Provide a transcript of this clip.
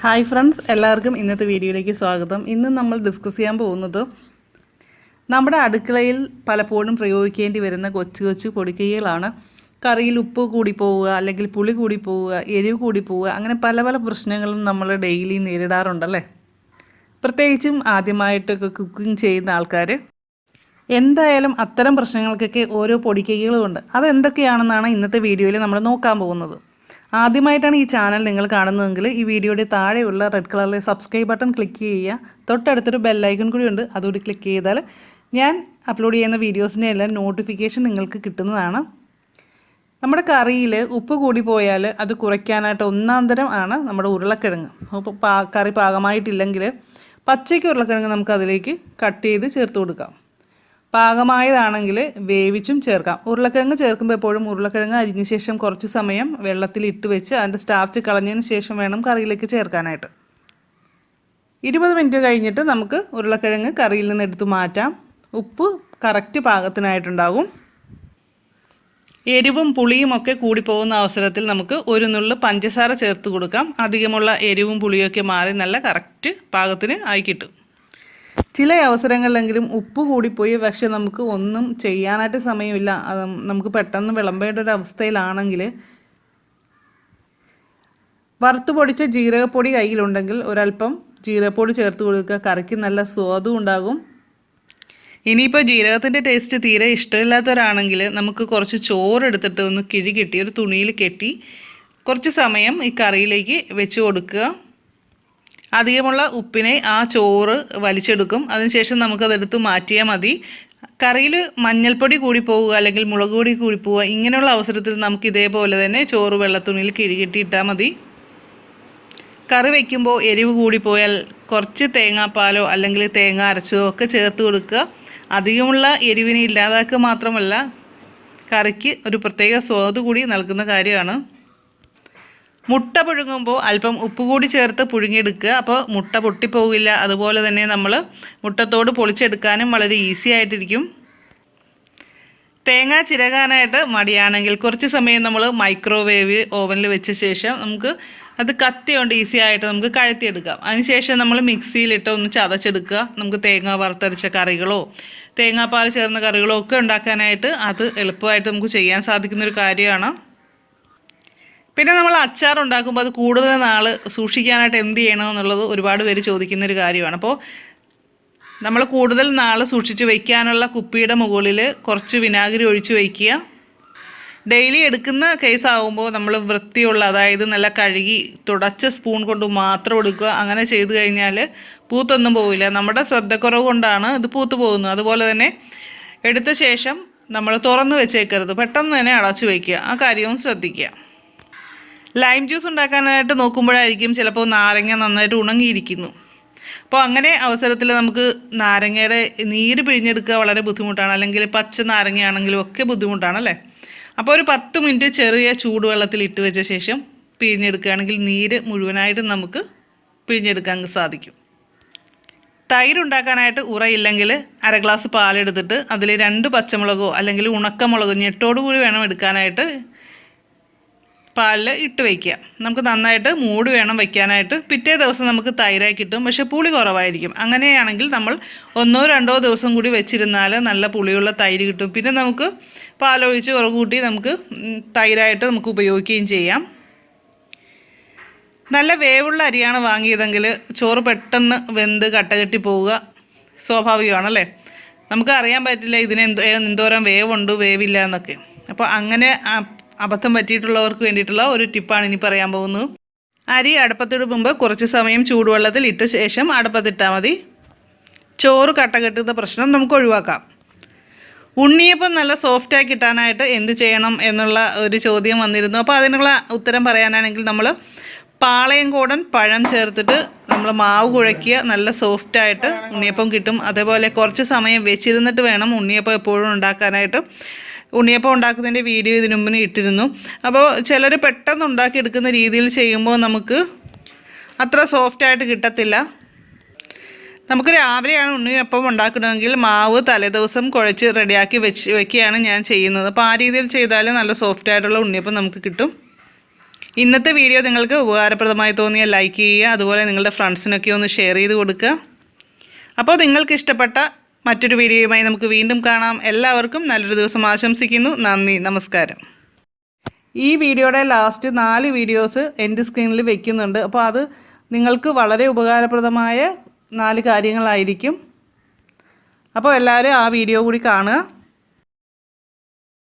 Hi friends എല്ലാവർക്കും ഇന്നത്തെ വീഡിയോയിലേക്ക് സ്വാഗതം. ഇന്ന് നമ്മൾ ഡിസ്കസ് ചെയ്യാൻ പോകുന്നത് നമ്മുടെ അടുക്കളയിൽ പലപ്പോഴും പ്രയോഗിക്കേണ്ടി വരുന്ന കൊച്ചു കൊച്ചു പൊടിക്കൈകളാണ്. കറിയിൽ ഉപ്പ് കൂടി പോവുക അല്ലെങ്കിൽ പുളി കൂടി പോവുക എരിവ് കൂടി പോവുക അങ്ങനെ പല പല പ്രശ്നങ്ങളും നമ്മൾ ഡെയിലി നേരിടാറുണ്ടല്ലേ? പ്രത്യേകിച്ചും ആദ്യമായിട്ടൊക്കെ കുക്കിംഗ് ചെയ്യുന്ന ആൾക്കാർ എന്തായാലും അത്തരം പ്രശ്നങ്ങൾക്കൊക്കെ ഓരോ പൊടിക്കൈകളുമുണ്ട് അതെന്തൊക്കെയാണെന്നാണ് ഇന്നത്തെ വീഡിയോയിൽ നമ്മൾ നോക്കാൻ പോകുന്നത്. ആദ്യമായിട്ടാണ് ഈ ചാനൽ നിങ്ങൾ കാണുന്നതെങ്കിൽ ഈ വീഡിയോയുടെ താഴെയുള്ള റെഡ് കളറിലെ സബ്സ്ക്രൈബ് ബട്ടൺ ക്ലിക്ക് ചെയ്യുക. തൊട്ടടുത്തൊരു ബെല്ലൈക്കൺ കൂടി ഉണ്ട്. അതുകൂടി ക്ലിക്ക് ചെയ്താൽ ഞാൻ അപ്ലോഡ് ചെയ്യുന്ന വീഡിയോസിന്റെ എല്ലാം നോട്ടിഫിക്കേഷൻ നിങ്ങൾക്ക് കിട്ടുന്നതാണ്. നമ്മുടെ കറിയിൽ ഉപ്പ് കൂടി പോയാൽ അത് കുറയ്ക്കാനായിട്ട് ഒന്നാം തരം ആണ് നമ്മുടെ ഉരുളക്കിഴങ്ങ്. അപ്പോൾ കറി പാകമായിട്ടില്ലെങ്കിൽ പച്ചയ്ക്ക് ഉരുളക്കിഴങ്ങ് നമുക്ക് അതിലേക്ക് കട്ട് ചെയ്ത് ചേർത്ത് കൊടുക്കാം. പാകമായതാണെങ്കിൽ വേവിച്ചും ചേർക്കാം. ഉരുളക്കിഴങ്ങ് ചേർക്കുമ്പോൾ എപ്പോഴും ഉരുളക്കിഴങ്ങ് അരിഞ്ഞ ശേഷം കുറച്ച് സമയം വെള്ളത്തിൽ ഇട്ട് വെച്ച് അതിന്റെ സ്റ്റാർച്ച് കളഞ്ഞതിന് ശേഷം വേണം കറിയിലേക്ക് ചേർക്കാനായിട്ട്. ഇരുപത് മിനിറ്റ് കഴിഞ്ഞിട്ട് നമുക്ക് ഉരുളക്കിഴങ്ങ് കറിയിൽ നിന്ന് എടുത്ത് മാറ്റാം. ഉപ്പ് കറക്റ്റ് പാകത്തിനായിട്ടുണ്ടാകും. എരിവും പുളിയും ഒക്കെ കൂടിപ്പോകുന്ന അവസരത്തിൽ നമുക്ക് ഒരു നുള്ളു പഞ്ചസാര ചേർത്ത് കൊടുക്കാം. അധികമുള്ള എരിവും പുളിയൊക്കെ മാറി നല്ല കറക്റ്റ് പാകത്തിന് ആയി കിട്ടും. ചില അവസരങ്ങളിലെങ്കിലും ഉപ്പ് കൂടിപ്പോയി പക്ഷെ നമുക്ക് ഒന്നും ചെയ്യാനായിട്ട് സമയമില്ല. നമുക്ക് പെട്ടെന്ന് വിളമ്പേണ്ട ഒരു അവസ്ഥയിലാണെങ്കിൽ വറുത്ത് പൊടിച്ച ജീരകപ്പൊടി കയ്യിലുണ്ടെങ്കിൽ ഒരല്പം ജീരകപ്പൊടി ചേർത്ത് കൊടുക്കുക. കറിക്ക് നല്ല സ്വാദും ഉണ്ടാകും. ഇനിയിപ്പോൾ ജീരകത്തിന്റെ ടേസ്റ്റ് തീരെ ഇഷ്ടമില്ലാത്തവരാണെങ്കിൽ നമുക്ക് കുറച്ച് ചോറ് എടുത്തിട്ട് ഒന്ന് കിഴി കെട്ടി ഒരു തുണിയിൽ കെട്ടി കുറച്ച് സമയം ഈ കറിയിലേക്ക് വെച്ച് കൊടുക്കുക. അധികമുള്ള ഉപ്പിനെ ആ ചോറ് വലിച്ചെടുക്കും. അതിനുശേഷം നമുക്കതെടുത്ത് മാറ്റിയാൽ മതി. കറിയിൽ മഞ്ഞൾപ്പൊടി കൂടി പോവുക അല്ലെങ്കിൽ മുളക് പൊടി കൂടി പോവുക ഇങ്ങനെയുള്ള അവസരത്തിൽ നമുക്ക് ഇതേപോലെ തന്നെ ചോറ് വെള്ളത്തുണിയിൽ കിഴികെട്ടി ഇട്ടാൽ മതി. കറി വയ്ക്കുമ്പോൾ എരിവ് കൂടി പോയാൽ കുറച്ച് തേങ്ങാപ്പാലോ അല്ലെങ്കിൽ തേങ്ങ അരച്ചതോ ഒക്കെ ചേർത്ത് കൊടുക്കുക. അധികമുള്ള എരിവിനെ ഇല്ലാതാക്കുക മാത്രമല്ല കറിക്ക് ഒരു പ്രത്യേക സ്വാദ് കൂടി നൽകുന്ന കാര്യമാണ്. മുട്ട പുഴുങ്ങുമ്പോൾ അല്പം ഉപ്പ് കൂടി ചേർത്ത് പുഴുങ്ങിയെടുക്കുക. അപ്പോൾ മുട്ട പൊട്ടിപ്പോകില്ല. അതുപോലെ തന്നെ നമ്മൾ മുട്ടത്തോട് പൊളിച്ചെടുക്കാനും വളരെ ഈസി ആയിട്ടിരിക്കും. തേങ്ങ ചിരകാനായിട്ട് മടിയാണെങ്കിൽ കുറച്ച് സമയം നമ്മൾ മൈക്രോവേവ് ഓവനിൽ വെച്ച ശേഷം നമുക്ക് അത് കത്തി കൊണ്ട് ഈസി ആയിട്ട് നമുക്ക് കഴുത്തിയെടുക്കാം. അതിനുശേഷം നമ്മൾ മിക്സിയിലിട്ട് ഒന്ന് ചതച്ചെടുക്കുക. നമുക്ക് തേങ്ങ വറുത്തരച്ച കറികളോ തേങ്ങാപ്പാൽ ചേർന്ന കറികളോ ഒക്കെ ഉണ്ടാക്കാനായിട്ട് അത് എളുപ്പമായിട്ട് നമുക്ക് ചെയ്യാൻ സാധിക്കുന്ന ഒരു കാര്യമാണ്. പിന്നെ നമ്മൾ അച്ചാർ ഉണ്ടാക്കുമ്പോൾ അത് കൂടുതൽ നാൾ സൂക്ഷിക്കാനായിട്ട് എന്ത് ചെയ്യണം എന്നുള്ളത് ഒരുപാട് പേര് ചോദിക്കുന്ന ഒരു കാര്യമാണ്. അപ്പോൾ നമ്മൾ കൂടുതൽ നാൾ സൂക്ഷിച്ച് വയ്ക്കാനുള്ള കുപ്പിയുടെ മുകളിൽ കുറച്ച് വിനാഗിരി ഒഴിച്ച് വയ്ക്കുക ഡെയിലി എടുക്കുന്ന കേസ് ആകുമ്പോൾ നമ്മൾ വൃത്തിയുള്ള അതായത് നല്ല കഴുകി തുടച്ച സ്പൂൺ കൊണ്ട് മാത്രം എടുക്കുക. അങ്ങനെ ചെയ്തു കഴിഞ്ഞാൽ പൂത്തൊന്നും പോവില്ല. നമ്മുടെ ശ്രദ്ധക്കുറവ് കൊണ്ടാണ് ഇത് പൂത്ത് പോകുന്നത്. അതുപോലെ തന്നെ എടുത്ത ശേഷം നമ്മൾ തുറന്നു വെച്ചേക്കരുത്. പെട്ടെന്ന് തന്നെ അടച്ചു വയ്ക്കുക ആ കാര്യവും ശ്രദ്ധിക്കുക. ലൈം ജ്യൂസ് ഉണ്ടാക്കാനായിട്ട് നോക്കുമ്പോഴായിരിക്കും ചിലപ്പോൾ നാരങ്ങ നന്നായിട്ട് ഉണങ്ങിയിരിക്കുന്നു. അപ്പോൾ അങ്ങനെ അവസരത്തിൽ നമുക്ക് നാരങ്ങയുടെ നീര് പിഴിഞ്ഞെടുക്കുക വളരെ ബുദ്ധിമുട്ടാണ്. അല്ലെങ്കിൽ പച്ച നാരങ്ങയാണെങ്കിലും ഒക്കെ ബുദ്ധിമുട്ടാണ് അല്ലേ? അപ്പോൾ ഒരു പത്ത് മിനിറ്റ് ചെറിയ ചൂടുവെള്ളത്തിൽ ഇട്ട് വെച്ച ശേഷം പിഴിഞ്ഞെടുക്കുകയാണെങ്കിൽ നീര് മുഴുവനായിട്ടും നമുക്ക് പിഴിഞ്ഞെടുക്കാൻ സാധിക്കും. തൈര് ഉണ്ടാക്കാനായിട്ട് ഉറയില്ലെങ്കിൽ അര ഗ്ലാസ് പാലെടുത്തിട്ട് അതിൽ രണ്ട് പച്ചമുളകോ അല്ലെങ്കിൽ ഉണക്കമുളകോ ഞെട്ടോടു കൂടി വേണം എടുക്കാനായിട്ട് പാലിൽ ഇട്ട് വയ്ക്കുക നമുക്ക് നന്നായിട്ട് മൂടി വേണം വയ്ക്കാനായിട്ട് പിറ്റേ ദിവസം നമുക്ക് തൈരായി കിട്ടും. പക്ഷെ പുളി കുറവായിരിക്കും. അങ്ങനെയാണെങ്കിൽ നമ്മൾ ഒന്നോ രണ്ടോ ദിവസം കൂടി വെച്ചിരുന്നാൽ നല്ല പുളിയുള്ള തൈര് കിട്ടും. പിന്നെ നമുക്ക് പാലൊഴിച്ച് ഉറകൂട്ടി നമുക്ക് തൈരായിട്ട് നമുക്ക് ഉപയോഗിക്കുകയും ചെയ്യാം. നല്ല വേവുള്ള അരിയാണ് വാങ്ങിയതെങ്കിൽ ചോറ് പെട്ടെന്ന് വെന്ത് കട്ടകെട്ടി പോവുക സ്വാഭാവികമാണല്ലേ? നമുക്ക് അറിയാൻ പറ്റില്ല ഇതിന് എന്തോ എന്തോരം വേവുണ്ട് വേവില്ല എന്നൊക്കെ. അപ്പോൾ അങ്ങനെ അബദ്ധം പറ്റിയിട്ടുള്ളവർക്ക് വേണ്ടിയിട്ടുള്ള ഒരു ടിപ്പാണ് ഇനി പറയാൻ പോകുന്നത്. അരി അടുപ്പത്തിട്ട് മുമ്പ് കുറച്ച് സമയം ചൂടുവെള്ളത്തിൽ ഇട്ട ശേഷം അടുപ്പത്തിട്ടാൽ മതി. ചോറ് കട്ട കെട്ടുന്ന പ്രശ്നം നമുക്ക് ഒഴിവാക്കാം. ഉണ്ണിയപ്പം നല്ല സോഫ്റ്റായി കിട്ടാനായിട്ട് എന്ത് ചെയ്യണം എന്നുള്ള ഒരു ചോദ്യം വന്നിരുന്നു. അപ്പോൾ അതിനുള്ള ഉത്തരം പറയാനാണെങ്കിൽ നമ്മൾ പാളയം കൂടൻ പഴം ചേർത്തിട്ട് നമ്മൾ മാവ് കുഴക്കിയ നല്ല സോഫ്റ്റായിട്ട് ഉണ്ണിയപ്പം കിട്ടും. അതേപോലെ കുറച്ച് സമയം വെച്ചിരുന്നിട്ട് വേണം ഉണ്ണിയപ്പം എപ്പോഴും ഉണ്ടാക്കാനായിട്ട്. ഉണ്ണിയപ്പം ഉണ്ടാക്കുന്നതിന്റെ വീഡിയോ ഇതിനു മുമ്പിന് ഇട്ടിരുന്നു. അപ്പോൾ ചിലർ പെട്ടെന്ന് ഉണ്ടാക്കിയെടുക്കുന്ന രീതിയിൽ ചെയ്യുമ്പോൾ നമുക്ക് അത്ര സോഫ്റ്റായിട്ട് കിട്ടത്തില്ല. നമുക്ക് രാവിലെയാണ് ഉണ്ണിയപ്പം ഉണ്ടാക്കണമെങ്കിൽ മാവ് തലേദിവസം കുഴച്ച് റെഡിയാക്കി വെച്ച് വെക്കുകയാണ് ഞാൻ ചെയ്യുന്നത്. അപ്പോൾ ആ രീതിയിൽ ചെയ്താൽ നല്ല സോഫ്റ്റ് ആയിട്ടുള്ള ഉണ്ണിയപ്പം നമുക്ക് കിട്ടും. ഇന്നത്തെ വീഡിയോ നിങ്ങൾക്ക് ഉപകാരപ്രദമായി തോന്നിയാൽ ലൈക്ക് ചെയ്യുക. അതുപോലെ നിങ്ങളുടെ ഫ്രണ്ട്സിനൊക്കെ ഒന്ന് ഷെയർ ചെയ്ത് കൊടുക്കുക. അപ്പോൾ നിങ്ങൾക്ക് ഇഷ്ടപ്പെട്ട മറ്റൊരു വീഡിയോയുമായി നമുക്ക് വീണ്ടും കാണാം. എല്ലാവർക്കും നല്ലൊരു ദിവസം ആശംസിക്കുന്നു. നന്ദി. നമസ്കാരം. ഈ വീഡിയോയുടെ ലാസ്റ്റ് നാല് വീഡിയോസ് എന്റെ സ്ക്രീനിൽ വെക്കുന്നുണ്ട്. അപ്പോൾ അത് നിങ്ങൾക്ക് വളരെ ഉപകാരപ്രദമായ നാല് കാര്യങ്ങളായിരിക്കും. അപ്പോൾ എല്ലാവരും ആ വീഡിയോ കൂടി കാണുക.